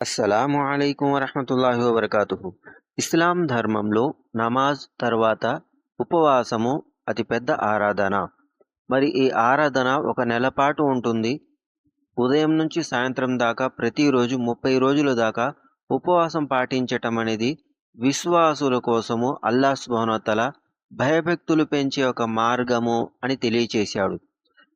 అస్సలాము అయికం వరహమతుల్లాహి వరకాతు ఇస్లాం ధర్మంలో నమాజ్ తర్వాత ఉపవాసము అతిపెద్ద ఆరాధన. మరి ఈ ఆరాధన ఒక నెల పాటు ఉంటుంది. ఉదయం నుంచి సాయంత్రం దాకా ప్రతిరోజు ముప్పై రోజుల దాకా ఉపవాసం పాటించటం అనేది విశ్వాసుల కోసము అల్లా సుభానోతల భయభక్తులు పెంచే ఒక మార్గము అని తెలియచేశాడు.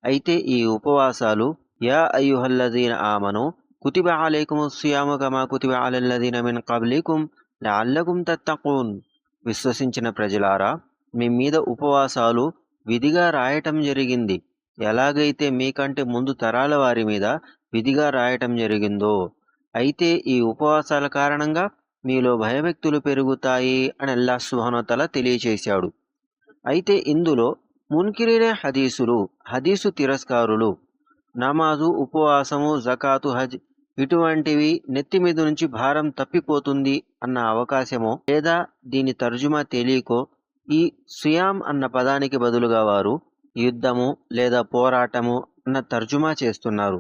అయితే ఈ ఉపవాసాలు యా అయ్యుహల్లదీన్ ఆమను కుతిబ అలైకుం సియాము కమా కుతిబ అలల్లదీన మిన్ కబ్లికుం తత్తకూన్ విశ్వసించిన ప్రజలారా మీ మీద ఉపవాసాలు విధిగా రాయటం జరిగింది. ఎలాగైతే మీకంటే ముందు తరాల వారి మీద విధిగా రాయటం జరిగిందో అయితే ఈ ఉపవాసాల కారణంగా మీలో భయభక్తులు పెరుగుతాయి అని అల్లా సుహనతల తెలియచేశాడు. అయితే ఇందులో మున్కిరినే హదీసులు హదీసు తిరస్కారులు నమాజు ఉపవాసము జకాతు హజ్ ఇటువంటివి నెత్తి మీద నుంచి భారం తప్పిపోతుంది అన్న అవకాశమో లేదా దీని తర్జుమా తెలియకో ఈ సుయామ్ అన్న పదానికి బదులుగా వారు యుద్ధము లేదా పోరాటము అన్న తర్జుమా చేస్తున్నారు.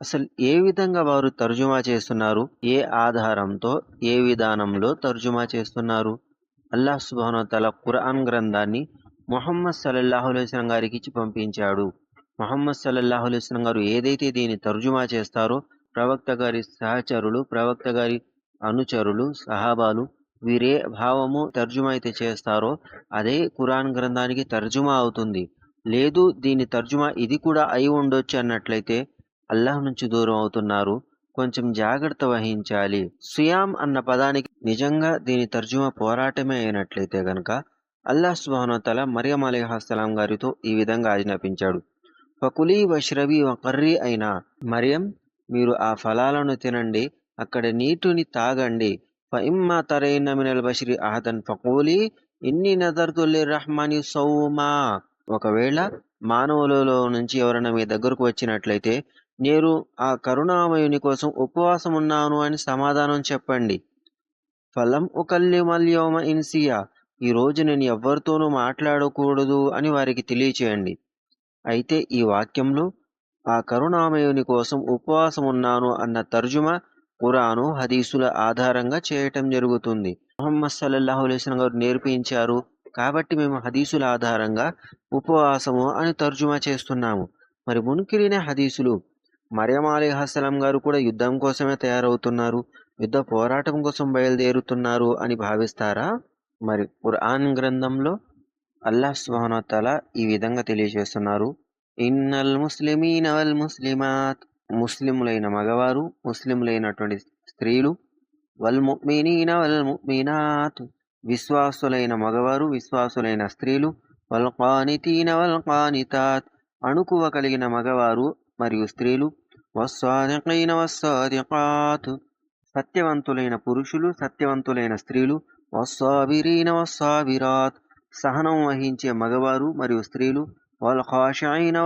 అసలు ఏ విధంగా వారు తర్జుమా చేస్తున్నారు? ఏ ఆధారంతో ఏ విధానంలో తర్జుమా చేస్తున్నారు? అల్లాహ్ సుబానోతల ఖురాన్ గ్రంథాన్ని మొహమ్మద్ సల్లల్లాహు గారికి ఇచ్చి పంపించాడు. మొహమ్మద్ సల్లల్లాహు గారు ఏదైతే దీన్ని తర్జుమా చేస్తారో ప్రవక్త గారి సహచరులు ప్రవక్త గారి అనుచరులు సహాబాలు వీరే భావము తర్జుమా అయితే చేస్తారో అదే కురాన్ గ్రంథానికి తర్జుమా అవుతుంది. లేదు దీని తర్జుమా ఇది కూడా అయి ఉండొచ్చు అన్నట్లయితే అల్లాహ్ నుంచి దూరం అవుతున్నారు. కొంచెం జాగ్రత్త వహించాలి. సుయామ్ అన్న పదానికి నిజంగా దీని తర్జుమా పోరాటమే అయినట్లయితే గనక అల్లాహ్ సుబానోతల మరియం అలీహాస్లాం గారితో ఈ విధంగా ఆజ్ఞాపించాడు. ఫకులీ వష్రవి కర్రీ అయిన మరియం మీరు ఆ ఫలాలను తినండి అక్కడ నీటిని తాగండి. ఫయిమ్మా తరైన మినల్ బషిరి అహదన్ ఫకూలి ఇన్ని నదర్తుల్లి రహ్మాని సౌమా. ఒకవేళ మానవులలో నుంచి ఎవరైనా మీ దగ్గరకు వచ్చినట్లయితే నేను ఆ కరుణామయుని కోసం ఉపవాసం ఉన్నాను అని సమాధానం చెప్పండి. ఫలం ఒకల్లి మల్యోమ ఇన్సియా ఈ రోజు నేను ఎవరితోనూ మాట్లాడకూడదు అని వారికి తెలియచేయండి. అయితే ఈ వాక్యంలో ఆ కరుణామయుని కోసం ఉపవాసం ఉన్నాను అన్న తర్జుమా ఖురాను హదీసుల ఆధారంగా చేయటం జరుగుతుంది. ముహమ్మద్ సల్లల్లాహు అలైస్లం గారు నేర్పించారు కాబట్టి మేము హదీసుల ఆధారంగా ఉపవాసము అని తర్జుమా చేస్తున్నాము. మరి మున్కిరిన హదీసులు మరియం అలీహాస్లాం గారు కూడా యుద్ధం కోసమే తయారవుతున్నారు యుద్ధ పోరాటం కోసం బయలుదేరుతున్నారు అని భావిస్తారా? మరి ఖురాన్ గ్రంథంలో అల్లాహ్ సుహానతల ఈ విధంగా తెలియజేస్తున్నారు. ఇన్నల్ ముస్లిమీన్ వల్ ముస్లిమాత్. ముస్లిములైన మగవారు ముస్లిములైనటువంటి స్త్రీలు వల్ ముమినీన వల్ ముమినాత్ విశ్వాసులైన మగవారు విశ్వాసులైన స్త్రీలు వల్ కానితీన వల్ కానితాత్ అణుకువ కలిగిన మగవారు మరియు స్త్రీలు వస్సాదికైన వస్సాదికాత్ సత్యవంతులైన పురుషులు సత్యవంతులైన స్త్రీలు వస్సాబిరీన వస్సాబిరాత్. సహనం వహించే మగవారు మరియు స్త్రీలు వల్ ఖాషైన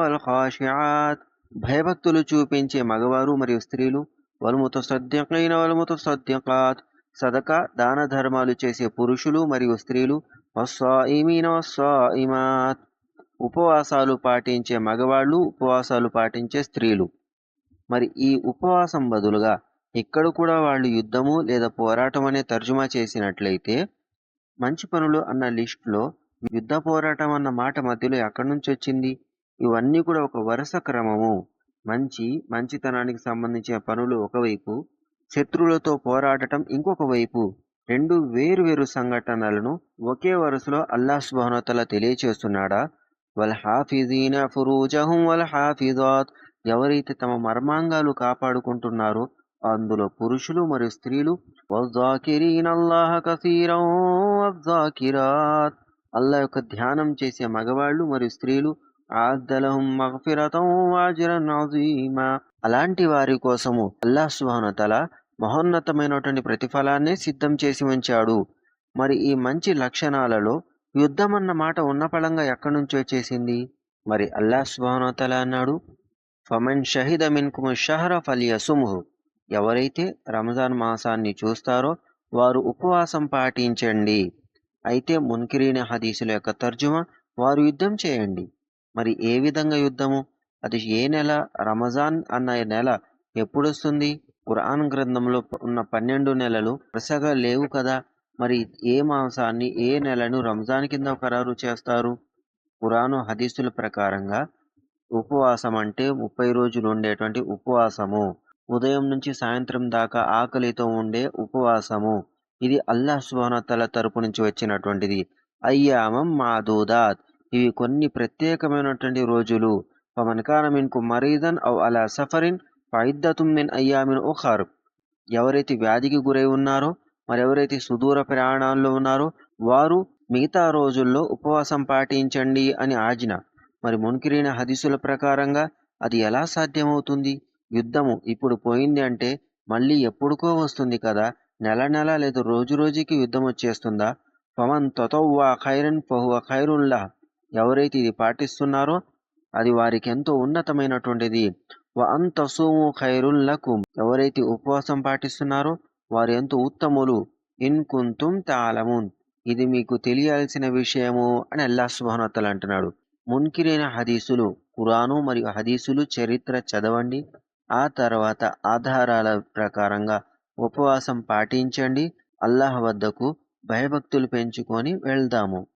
భయభక్తులు చూపించే మగవారు మరియు స్త్రీలు వల్ ముతసద్దికైన వల్ ముతసద్దికాత్ సదక దాన ధర్మాలు చేసే పురుషులు మరియు స్త్రీలు వస్వాయిమీన వస్వాయిమాత్ ఉపవాసాలు పాటించే మగవాళ్ళు ఉపవాసాలు పాటించే స్త్రీలు. మరి ఈ ఉపవాసం బదులుగా ఇక్కడ కూడా వాళ్ళు యుద్ధము లేదా పోరాటం అనే తర్జుమా చేసినట్లయితే మంచి పనులు అన్న లిస్టులో యుద్ధ పోరాటం అన్న మాట మధ్యలో ఎక్కడి నుంచి వచ్చింది? ఇవన్నీ కూడా ఒక వరుస క్రమము. మంచి మంచితనానికి సంబంధించిన పనులు ఒకవైపు శత్రువులతో పోరాడటం ఇంకొక వైపు. రెండు వేరు వేరు సంఘటనలను ఒకే వరుసలో అల్లా సుబానతల తెలియచేస్తున్నాడా? వల్ హాఫిజీన ఫురూజహుం వల్ హాఫిజాత్. ఎవరైతే తమ మర్మాంగాలు కాపాడుకుంటున్నారో అందులో పురుషులు మరియు స్త్రీలు వజాకిరీన్ అల్లాహ కసీరం వజాకిరాత్ అల్లా యొక్క ధ్యానం చేసే మగవాళ్ళు మరియు స్త్రీలు అలాంటి వారి కోసము అల్లాహ్ సుహనతల మహోన్నతమైనటువంటి ప్రతిఫలాన్ని సిద్ధం చేసి ఉంచాడు. మరి ఈ మంచి లక్షణాలలో యుద్ధం అన్న మాట ఉన్నపళంగా ఎక్కడి నుంచి వచ్చేసింది మరి అల్లాహ్ సుహనతల అన్నాడు ఫమన్ షహిద మిన్కుము షహర ఫలియసుముహు. ఎవరైతే రంజాన్ మాసాన్ని చూస్తారో వారు ఉపవాసం పాటించండి. అయితే మున్కిరీన హదీసుల యొక్క తర్జుమా వారు యుద్ధం చేయండి. మరి ఏ విధంగా యుద్ధము? అది ఏ నెల? రమజాన్ అన్న నెల ఎప్పుడు వస్తుంది ఖురాన్ గ్రంథంలో ఉన్న పన్నెండు నెలలు వరుసగా లేవు కదా? మరి ఏ మాసాన్ని ఏ నెలను రంజాన్ కింద ఖరారు చేస్తారు? ఖురాను హదీసుల ప్రకారంగా ఉపవాసం అంటే ముప్పై రోజులు ఉండేటువంటి ఉపవాసము. ఉదయం నుంచి సాయంత్రం దాకా ఆకలితో ఉండే ఉపవాసము. ఇది అల్లాహ్ సుబానతల తరపు నుంచి వచ్చినటువంటిది. అయ్యామం మాదూదాత్. ఇవి కొన్ని ప్రత్యేకమైనటువంటి రోజులు. పవన్ మిన్కు మరీదన్ అవ్ అలా సఫరిన్ ఫైద్దతుం మిన్ అయ్యామిన్ ఉఖార్. ఎవరైతే వ్యాధికి గురై ఉన్నారో మరి ఎవరైతే సుదూర ప్రయాణాల్లో ఉన్నారో వారు మిగతా రోజుల్లో ఉపవాసం పాటించండి అని ఆజ్ఞ. మరి మునికిరిన హదీసుల ప్రకారంగా అది ఎలా సాధ్యమవుతుంది? యుద్ధము ఇప్పుడు పోయింది అంటే మళ్ళీ ఎప్పుడుకో వస్తుంది కదా. నెల నెల లేదా రోజు రోజుకి యుద్ధం వచ్చేస్తుందా? పవన్ తొతవ్వా ఖైరన్ పహువ ఖైరుల్లా. ఎవరైతే ఇది పాటిస్తున్నారో అది వారికి ఎంతో ఉన్నతమైనటువంటిది. వ అంతసూము ఖైరుల్లకుం. ఎవరైతే ఉపవాసం పాటిస్తున్నారో వారు ఎంతో ఉత్తములు. ఇన్ కుంతుం తాలమున్. ఇది మీకు తెలియాల్సిన విషయము అని అల్లా సుబానతలు అంటున్నాడు. మున్కిరైన హదీసులు కురాను మరియు హదీసులు చరిత్ర చదవండి. ఆ తర్వాత ఆధారాల ప్రకారంగా ఉపవాసం పాటించండి. అల్లాహ్ వద్దకు భయభక్తులు పెంచుకొని వెళ్దాము.